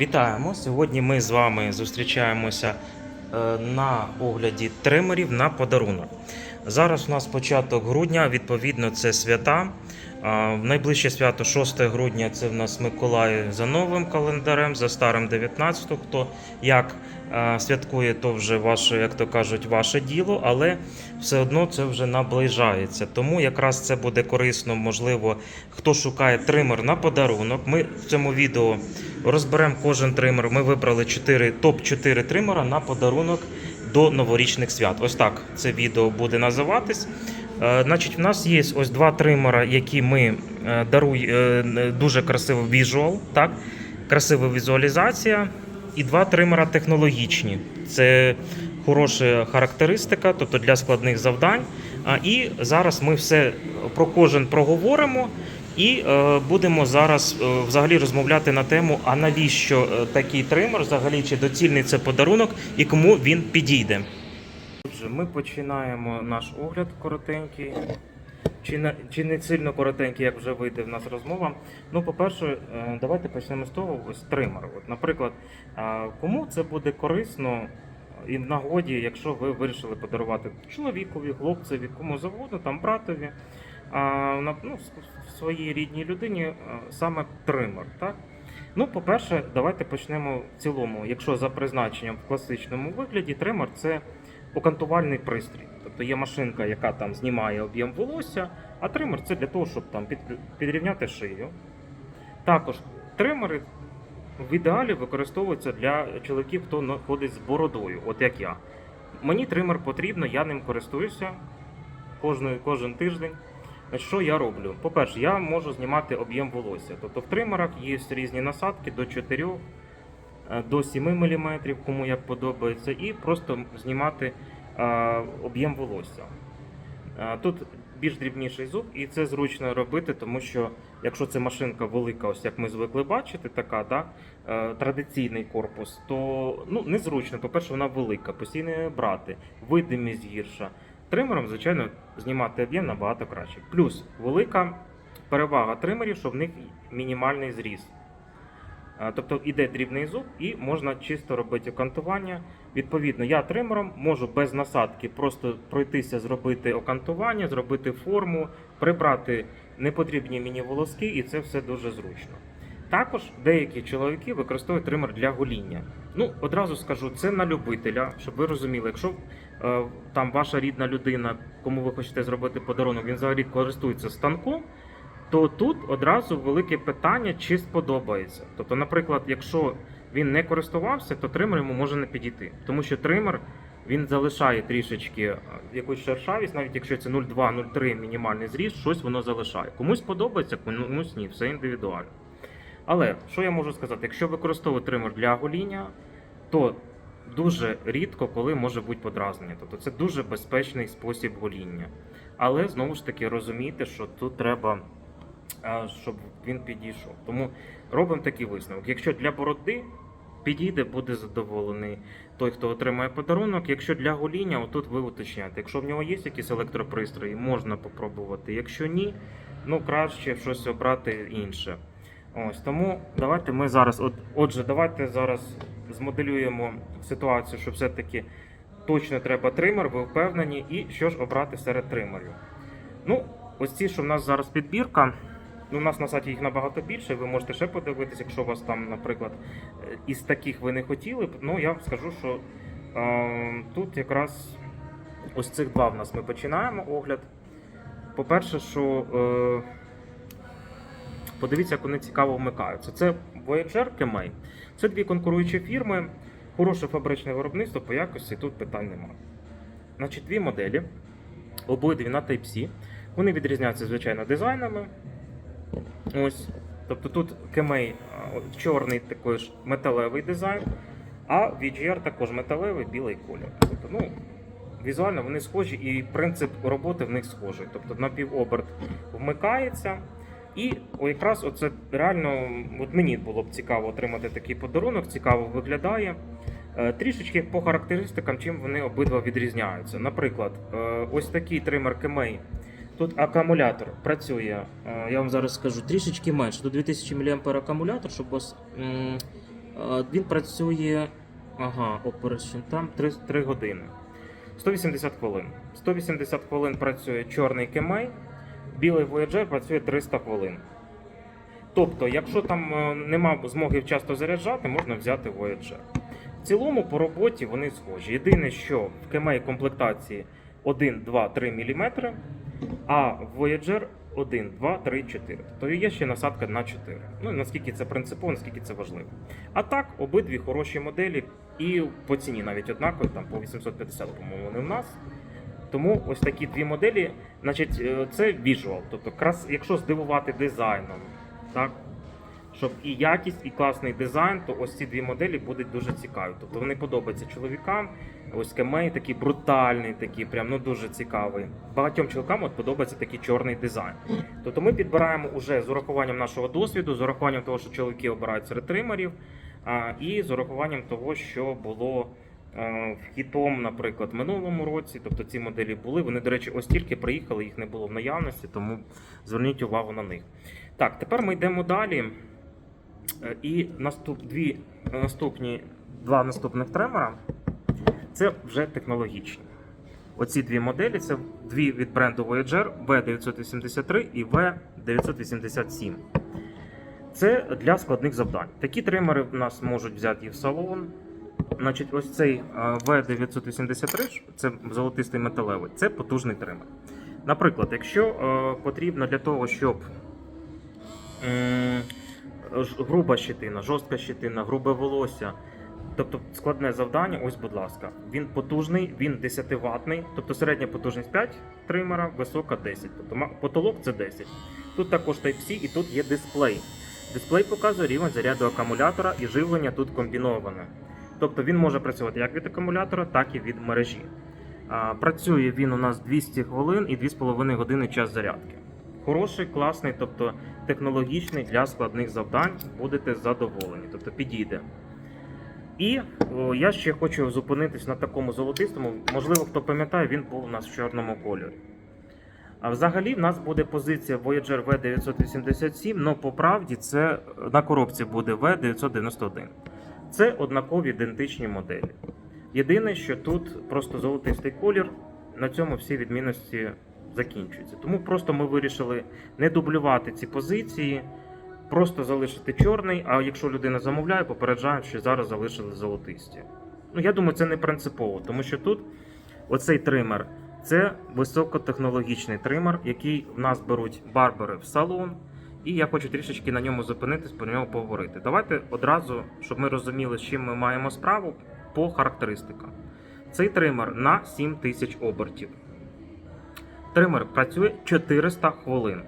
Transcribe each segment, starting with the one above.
Вітаємо! Сьогодні ми з вами зустрічаємося е, на огляді тримерів на подарунок. Зараз у нас початок грудня, відповідно, це свята. Найближче свято 6 грудня це в нас Миколай за новим календарем, за старим 19 Хто як святкує, то вже ваше, як то кажуть, ваше діло, але все одно це вже наближається. Тому якраз це буде корисно, можливо, хто шукає тример на подарунок. Ми в цьому відео розберемо кожен тример. Ми вибрали 4, топ-4 тримера на подарунок до новорічних свят. Ось так це відео буде називатись. Е, Значить, в нас є ось два тримера, які ми е, даруй е, дуже красивий візуал, так? красива візуалізація, і два тримера технологічні. Це хороша характеристика, тобто для складних завдань. І зараз ми все про кожен проговоримо. І е, будемо зараз е, взагалі розмовляти на тему, а навіщо е, такий тример, взагалі чи доцільний це подарунок і кому він підійде. Отже, ми починаємо наш огляд коротенький. Чи не, чи не сильно коротенький, як вже вийде в нас розмова. Ну, по-перше, давайте почнемо з того, ось тример. От, наприклад, кому це буде корисно і нагоді, якщо ви вирішили подарувати чоловікові, хлопцеві, кому завгодно, там братові, а, ну, своїй рідній людині е, саме тример. Так? Ну, по-перше, давайте почнемо в цілому. Якщо за призначенням в класичному вигляді, тример це окантувальний пристрій. Тобто є машинка, яка там знімає об'єм волосся, а тример це для того, щоб там підрівняти шию. Також тримери в ідеалі використовуються для чоловіків, хто ходить з бородою, от як я. Мені тример потрібно, я ним користуюся кожен, кожен тиждень. Що я роблю? По-перше, я можу знімати об'єм волосся. Тобто в тримерах є різні насадки до 4 е, до 7 мм, кому як подобається, і просто знімати е, об'єм волосся. Е, Тут більш дрібніший зуб, і це зручно робити, тому що якщо це машинка велика, ось як ми звикли бачити, така да, е, традиційний корпус, то ну, незручно. По-перше, вона велика, постійно брати, видимість гірша. Тримером, звичайно, знімати об'єм набагато краще. Плюс велика перевага тримерів, що в них мінімальний зріз. Е, Тобто іде дрібний зуб і можна чисто робити окантування. Відповідно, я тримером можу без насадки просто пройтися, зробити окантування, зробити форму, прибрати непотрібні мені волоски, і це все дуже зручно. Також деякі чоловіки використовують тример для гоління. Ну, одразу скажу, це на любителя, щоб ви розуміли, якщо е, там ваша рідна людина, кому ви хочете зробити подарунок, він взагалі користується станком, то тут одразу велике питання, чи сподобається. Тобто, наприклад, якщо він не користувався, то тример йому може не підійти. Тому що тример він залишає трішечки е, якусь шершавість, навіть якщо це 0,2-0,3 мінімальний зріст, щось воно залишає. Комусь подобається, комусь ні, все індивідуально. Але що я можу сказати, якщо використовувати тример для гоління, то дуже рідко коли може бути подразнення. Тобто це дуже безпечний спосіб гоління. Але знову ж таки розумійте, що тут треба, щоб він підійшов. Тому робимо такий висновок. Якщо для бороди підійде, буде задоволений той, хто отримає подарунок. Якщо для гоління, отут ви уточняєте. Якщо в нього є якісь електропристрої, можна попробувати. Якщо ні, ну краще щось обрати інше. Ось тому давайте ми зараз, от, отже, давайте зараз змоделюємо ситуацію, що все-таки точно треба тример, ви впевнені, і що ж обрати серед тримерів. Ну, ось ці, що в нас зараз підбірка. Ну, у нас на сайті їх набагато більше. Ви можете ще подивитися, якщо у вас там, наприклад, е, із таких ви не хотіли б. Ну, я скажу, що е, тут якраз ось цих два в нас ми починаємо огляд. По-перше, що е, подивіться, як вони цікаво вмикаються. Це Voyager Kemei. Це дві конкуруючі фірми, хороше фабричне виробництво по якості тут питань немає. Значить, дві моделі, обидві на Type-C. Вони відрізняються, звичайно, дизайнами. Ось. Тобто тут от чорний такий ж металевий дизайн, а VGR також металевий білий колір. Тобто, ну, візуально вони схожі і принцип роботи в них схожий. Тобто напівоберт вмикається. І якраз оце реально от мені було б цікаво отримати такий подарунок, цікаво виглядає. Е, Трішечки по характеристикам, чим вони обидва відрізняються. Наприклад, е, ось такий тример Kemei. Тут акумулятор працює, е, я вам зараз скажу, трішечки менше. Тут 2000 мАh акумулятор, щоб м, е, Він працює. Ага, Operation там 3, 3 години. 180 хвилин. 180 хвилин працює чорний кемей, білий Voyager працює 300 хвилин. Тобто, якщо там е, нема змоги вчасно заряджати, можна взяти Voyager. В цілому по роботі вони схожі. Єдине, що в кемей комплектації 1, 2, 3 мм, а Voyager 1, 2, 3, 4. Тобто є ще насадка на 4. Ну, наскільки це принципово, наскільки це важливо. А так, обидві хороші моделі, і по ціні навіть однакові, там по 850, по-моєму, вони в нас. Тому ось такі дві моделі, значить, е, це віжуал. Тобто, якщо здивувати дизайном, так, щоб і якість, і класний дизайн, то ось ці дві моделі будуть дуже цікаві. Тобто вони подобаються чоловікам. Ось Кемей такий брутальний, такий, прям ну дуже цікавий. Багатьом чоловікам от подобається такий чорний дизайн. Тобто ми підбираємо уже з урахуванням нашого досвіду, з урахуванням того, що чоловіки обирають серед тримерів, і з урахуванням того, що було е, хітом, наприклад, в минулому році. Тобто ці моделі були. Вони, до речі, ось тільки приїхали, їх не було в наявності, тому зверніть увагу на них. Так, тепер ми йдемо далі. Е, І наступ, дві, наступні, два наступних тремора це вже технологічні. Оці дві моделі це дві від бренду Voyager V983 і V987. Це для складних завдань. Такі тримери в нас можуть взяти і в салон. Значить, ось цей е, V983, це золотистий металевий, це потужний тример. Наприклад, якщо е, потрібно для того, щоб груба щитина, жорстка щитина, грубе волосся. Тобто складне завдання, ось, будь ласка. Він потужний, він 10 ватний, тобто середня потужність 5 тримера, висока 10. Тобто потолок це 10. Тут також Type-C і тут є дисплей. Дисплей показує рівень заряду акумулятора і живлення тут комбіноване. Тобто він може працювати як від акумулятора, так і від мережі. Працює він у нас 200 хвилин і 2,5 години час зарядки. Хороший, класний, тобто технологічний для складних завдань, будете задоволені, тобто підійде. І о, я ще хочу зупинитись на такому золотистому. Можливо, хто пам'ятає, він був у нас в чорному кольорі. А взагалі в нас буде позиція Voyager V987, але по правді це на коробці буде V991. Це однакові ідентичні моделі. Єдине, що тут просто золотистий колір, на цьому всі відмінності закінчуються. Тому просто ми вирішили не дублювати ці позиції, просто залишити чорний, а якщо людина замовляє, попереджаємо, що зараз залишили золотисті. Ну, я думаю, це не принципово, тому що тут оцей тример це високотехнологічний тример, який в нас беруть барбери в салон. І я хочу трішечки на ньому зупинитись, про нього поговорити. Давайте одразу, щоб ми розуміли, з чим ми маємо справу, по характеристикам. Цей тример на 7000 обертів. Тример працює 400 хвилин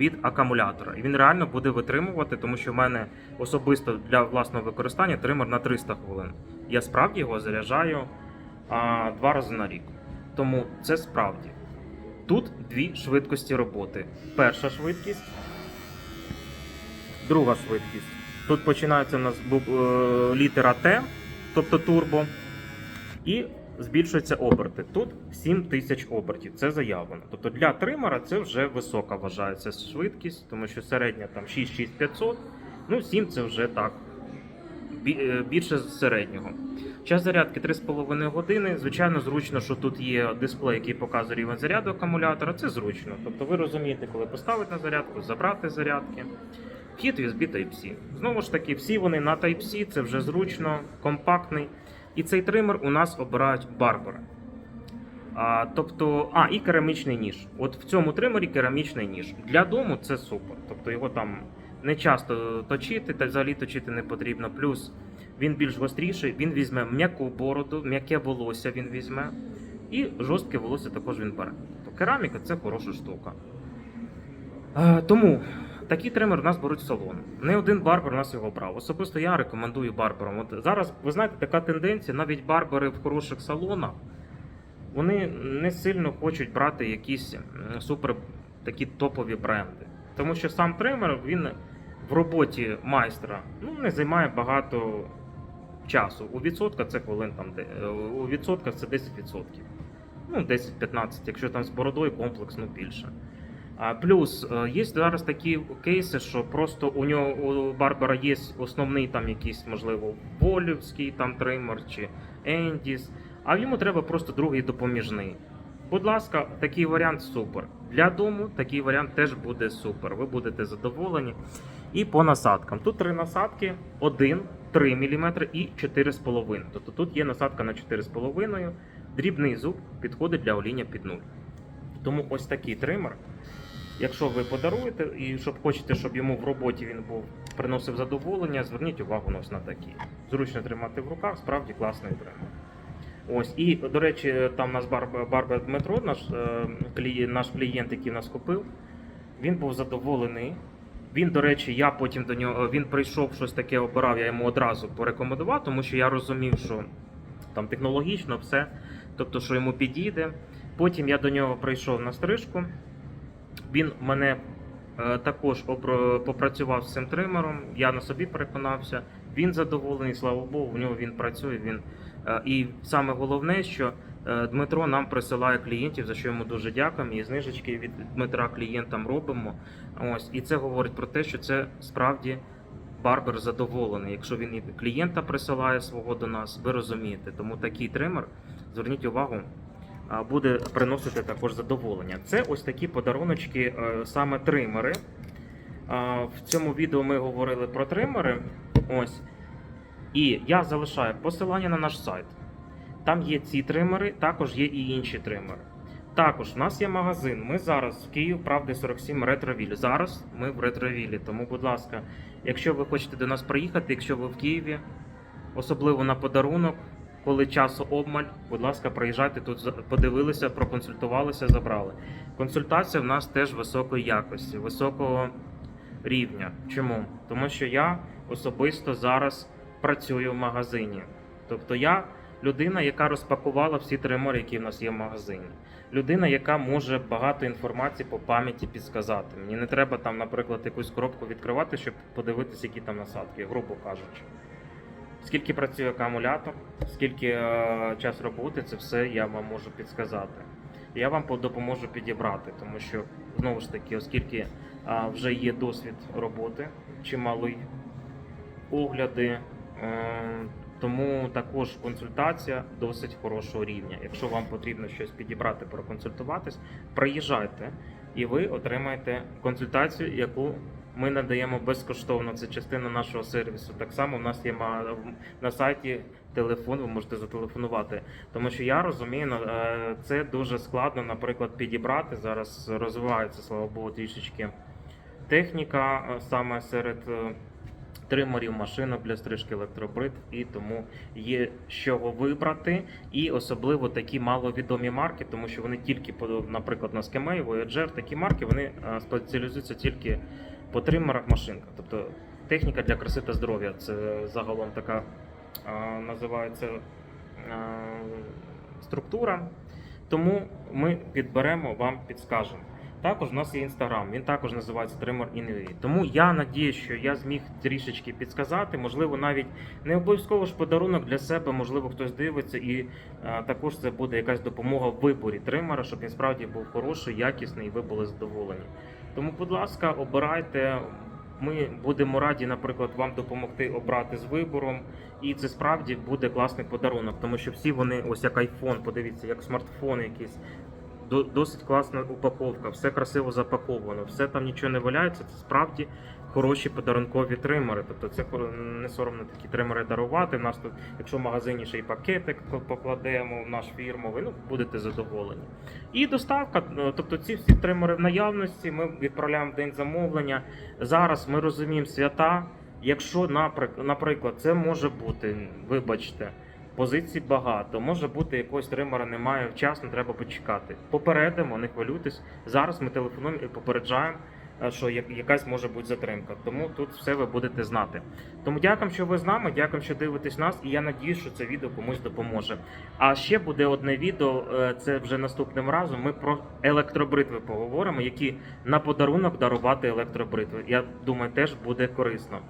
від акумулятора. І він реально буде витримувати, тому що в мене особисто для власного використання тример на 300 хвилин. Я справді його заряджаю а, два рази на рік. Тому це справді. Тут дві швидкості роботи. Перша швидкість, друга швидкість. Тут починається у нас е, літера Т, тобто турбо, і збільшуються оберти. Тут 7000 обертів, це заявлено. Тобто для тримера це вже висока вважається швидкість, тому що середня там 66500, ну 7 це вже так. е, Більше середнього. Час зарядки 3,5 години. Звичайно, зручно, що тут є дисплей, який показує рівень заряду акумулятора. Це зручно. Тобто ви розумієте, коли поставити на зарядку, забрати зарядки. Вхід USB Type-C. Знову ж таки, всі вони на Type-C, це вже зручно, компактний. І цей тример у нас обирають барбери. А, тобто, а, і керамічний ніж. От в цьому тримері керамічний ніж. Для дому це супер. Тобто його там не часто точити, та взагалі точити не потрібно. Плюс він більш гостріший, він візьме м'яку бороду, м'яке волосся він візьме. І жорстке волосся також він бере. Тобто кераміка це хороша штука. Е, тому такий тример у нас беруть в салон. Не один барбер у нас його брав. Особисто я рекомендую барберам. От зараз, ви знаєте, така тенденція, навіть барбери в хороших салонах, вони не сильно хочуть брати якісь супер такі топові бренди. Тому що сам тример він в роботі майстра ну, не займає багато часу. У відсотках це хвилин там, е, у відсотках це 10%. Ну, 10-15, якщо там з бородою комплекс, ну більше. Плюс е, є зараз такі кейси, що просто у нього у Барбара є основний там якийсь, можливо, Волівський там тример чи Ендіс, а йому треба просто другий допоміжний. Будь ласка, такий варіант супер. Для дому такий варіант теж буде супер. Ви будете задоволені. І по насадкам. Тут три насадки: 1, 3 мм і 4,5 Тобто тут є насадка на 4,5 Дрібний зуб підходить для оління під нуль. Тому ось такий тример. Якщо ви подаруєте і щоб хочете, щоб йому в роботі він був приносив задоволення, зверніть увагу на на такі. Зручно тримати в руках, справді класний тример. Ось і до речі, там у нас Бар- Барбер Дмитро, наш е, клієнт, наш клієнт, який нас купив, він був задоволений. Він, до речі, я потім до нього він прийшов щось таке, обирав, я йому одразу порекомендував, тому що я розумів, що там технологічно все, тобто, що йому підійде. Потім я до нього прийшов на стрижку. Він мене е, також попрацював з цим тримером. Я на собі переконався. Він задоволений, слава Богу, в нього він працює. Він е, і саме головне, що е, Дмитро нам присилає клієнтів, за що йому дуже дякуємо. І знижечки від Дмитра клієнтам робимо. Ось і це говорить про те, що це справді. Барбер задоволений. Якщо він клієнта присилає свого до нас, ви розумієте. Тому такий тример, зверніть увагу, буде приносити також задоволення. Це ось такі подаруночки, е, саме тримери. В цьому відео ми говорили про тримери. Ось. І я залишаю посилання на наш сайт. Там є ці тримери, також є і інші тримери. Також в нас є магазин. Ми зараз в Київ, правди 47 Ретровіль. Зараз ми в Ретровілі. Тому, будь ласка, якщо ви хочете до нас приїхати, якщо ви в Києві, особливо на подарунок, коли часу обмаль, будь ласка, приїжджайте тут, подивилися, проконсультувалися, забрали. Консультація в нас теж високої якості, високого рівня. Чому? Тому що я особисто зараз працюю в магазині. Тобто я людина, яка розпакувала всі тримори, які в нас є в магазині. Людина, яка може багато інформації по пам'яті підсказати. Мені не треба там, наприклад, якусь коробку відкривати, щоб подивитися, які там насадки, грубо кажучи. Скільки працює акумулятор, скільки е, час роботи, це все я вам можу підсказати. Я вам допоможу підібрати, тому що знову ж таки, оскільки а, вже є досвід роботи, чималий, огляди, е, тому також консультація досить хорошого рівня. Якщо вам потрібно щось підібрати, проконсультуватись, приїжджайте і ви отримаєте консультацію, яку ми надаємо безкоштовно. Це частина нашого сервісу. Так само в нас є на сайті телефон, ви можете зателефонувати. Тому що я розумію, е, це дуже складно, наприклад, підібрати. Зараз розвивається, слава Богу, трішечки техніка е, саме серед е, тримерів машинок для стрижки електробрит, і тому є чого вибрати. І особливо такі маловідомі марки, тому що вони тільки наприклад, на Skemay, Voyager, такі марки вони спеціалізуються тільки по тримерах машинках. Тобто техніка для краси та здоров'я. Це загалом така е, називається е, структура. Тому ми підберемо, вам підскажемо. Також в нас є інстаграм, він також називається Trimmer InUA. Тому я надіюсь, що я зміг трішечки підсказати. Можливо, навіть не обов'язково ж подарунок для себе, можливо, хтось дивиться, і е, також це буде якась допомога в виборі тримера, щоб він справді був хороший, якісний і ви були задоволені. Тому, будь ласка, обирайте. Ми будемо раді, наприклад, вам допомогти обрати з вибором, і це справді буде класний подарунок, тому що всі вони, ось як iPhone, подивіться, як смартфон якийсь. До- Досить класна упаковка, все красиво запаковано, все там нічого не валяється. Це справді хороші подарункові тримери. Тобто це не соромно такі тримери дарувати. У нас тут, якщо в магазині ще й пакетик покладемо в наш фірмовий, ну будете задоволені. І доставка, е, тобто ці всі тримери в наявності. Ми відправляємо в день замовлення. Зараз ми розуміємо свята. Якщо, наприклад, це може бути, вибачте. Позицій багато, може бути якогось тримера немає, вчасно треба почекати. Попередимо, не хвилюйтесь. Зараз ми телефонуємо і попереджаємо, що якась може бути затримка. Тому тут все ви будете знати. Тому дякую, що ви з нами, дякую, що дивитесь нас, і я надіюсь, що це відео комусь допоможе. А ще буде одне відео, е, це вже наступним разом. Ми про електробритви поговоримо, які на подарунок дарувати електробритви. Я думаю, теж буде корисно.